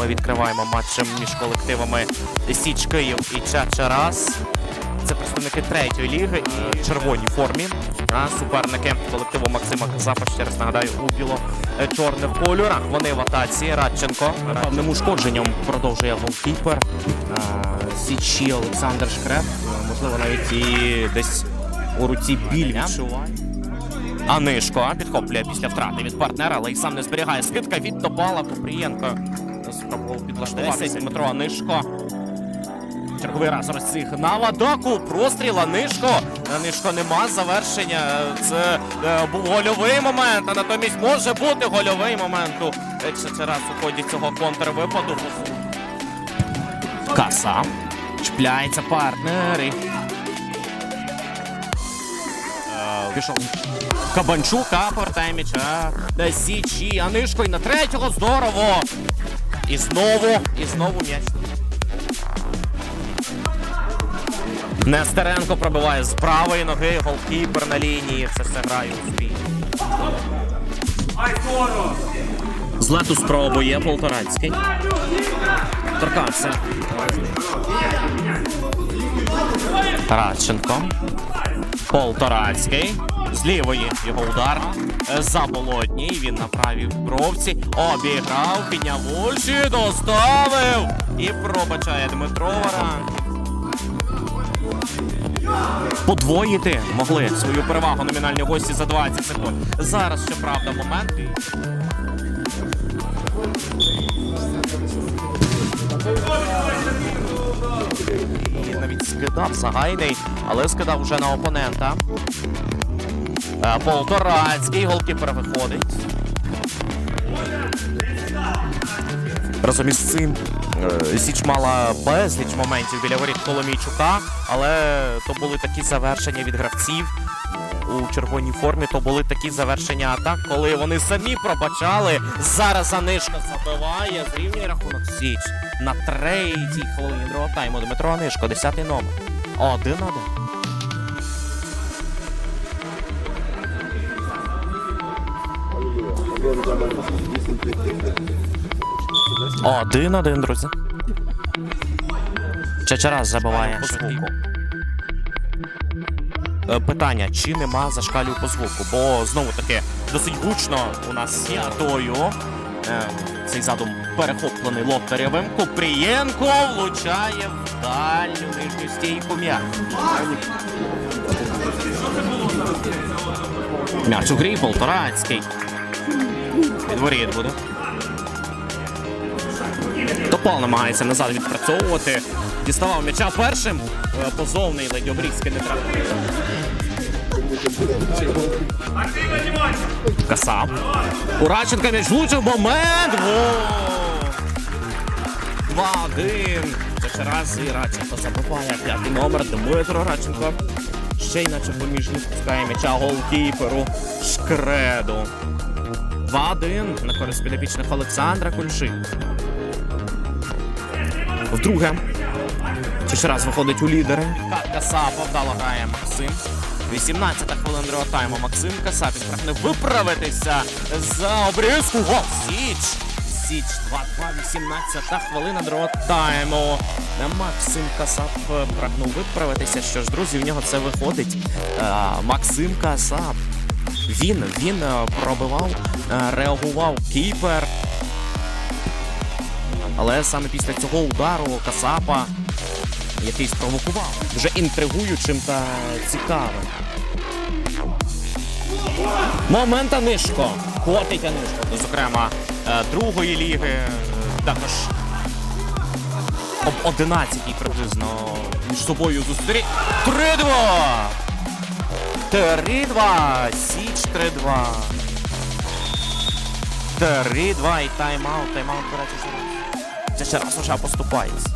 Ми відкриваємо матч між колективами Січ Київ і Чача Чачарас. Це представники третьої ліги в червоній формі. А суперники колективу Максима Казапа, ще раз нагадаю, у біло-чорних кольорах. Вони в атаці. Радченко певним ушкодженням продовжує голкіпер. Січі Олександр Шкреп. Можливо, навіть і десь у руці біль відчуває. Анишко підхоплює після втрати від партнера, але й сам не зберігає. Скидка від Топала Купрієнко. Спробував підлаштуватися Дмитро Анишко. Черговий раз розсигнав атаку. Простріл Анишко. Анишко нема завершення. Це е, був гольовий момент, а натомість може бути гольовий момент е, ще раз у ході цього контрвипаду. Каса. Чіпляється партнер. і Е, Пішов. Кабанчук, а повертає м'яча. Січі, Анишко і на третього. Здорово. І знову, і знову м'яч. Нестеренко пробиває з правої ноги, голкіпер на лінії. Це все грає у свій. Злету спробує Полторацький. Торкався. Радченко. Полторацький. З лівої його удар. Заболотній. Він на бровці. Обіграв, підняв очі, доставив. І пробачає Дмитро Варан. Подвоїти могли свою перевагу номінальні гості за 20 секунд. Зараз, щоправда, момент. І навіть скидав загайний, але скидав вже на опонента. Е, Полторацький голкіпер виходить. Разом із цим Січ мала безліч моментів біля воріт Коломійчука, але то були такі завершення від гравців у червоній формі. То були такі завершення атак, коли вони самі пробачали. Зараз Анишка забиває, зрівнює рахунок Січ на третій хвилині другого тайму. Дмитро Анишко, 10-й номер. Один-один. Один-один, друзі. Чачарас забиває по звуку. Е, Питання, чи нема зашкалів по звуку? Бо знову таки досить гучно у нас святою. Е, Цей задум перехоплений Лоптарєвим. Купрієнко влучає в дальню нижню стійку м'яч. М'яч у грі, Полторацький. Підворіт буде. Топал намагається назад відпрацьовувати. Діставав м'яча першим. Е, Позовний ледь обрізки не трапив. Касап. Ураченка м'яч влучив. Момент. 2-1. Це раз і Радченко забиває. П'ятий номер. Дмитро Радченко. Ще й наче поміж ніг пускає м'яча голкіперу. Шкреду. 2-1 на користь підопічних Олександра Кульши. Вдруге. Чи ще раз виходить у лідери. Касапа вдало грає Максим. 18-та хвилина другого тайму. Максим Касапін прагне виправитися за обрізку. Гол! Січ! Січ 2-2, 18-та хвилина другого тайму. Максим Касап прагнув виправитися. Що ж, друзі, в нього це виходить. Е, Максим Касап. Він, він е, пробивав, е, реагував кіпер. Але саме після цього удару Касапа, який спровокував, дуже інтригуючим та цікавим. Момент Анишко. Котить Анишко. Ну, Зокрема, е, другої ліги. е, Також об 11 приблизно між собою зустрі. 3-2! 3-2! Січ 3-2. 3-2 і тайм-аут. Тайм-аут береться зараз. Це ще раз вже поступається.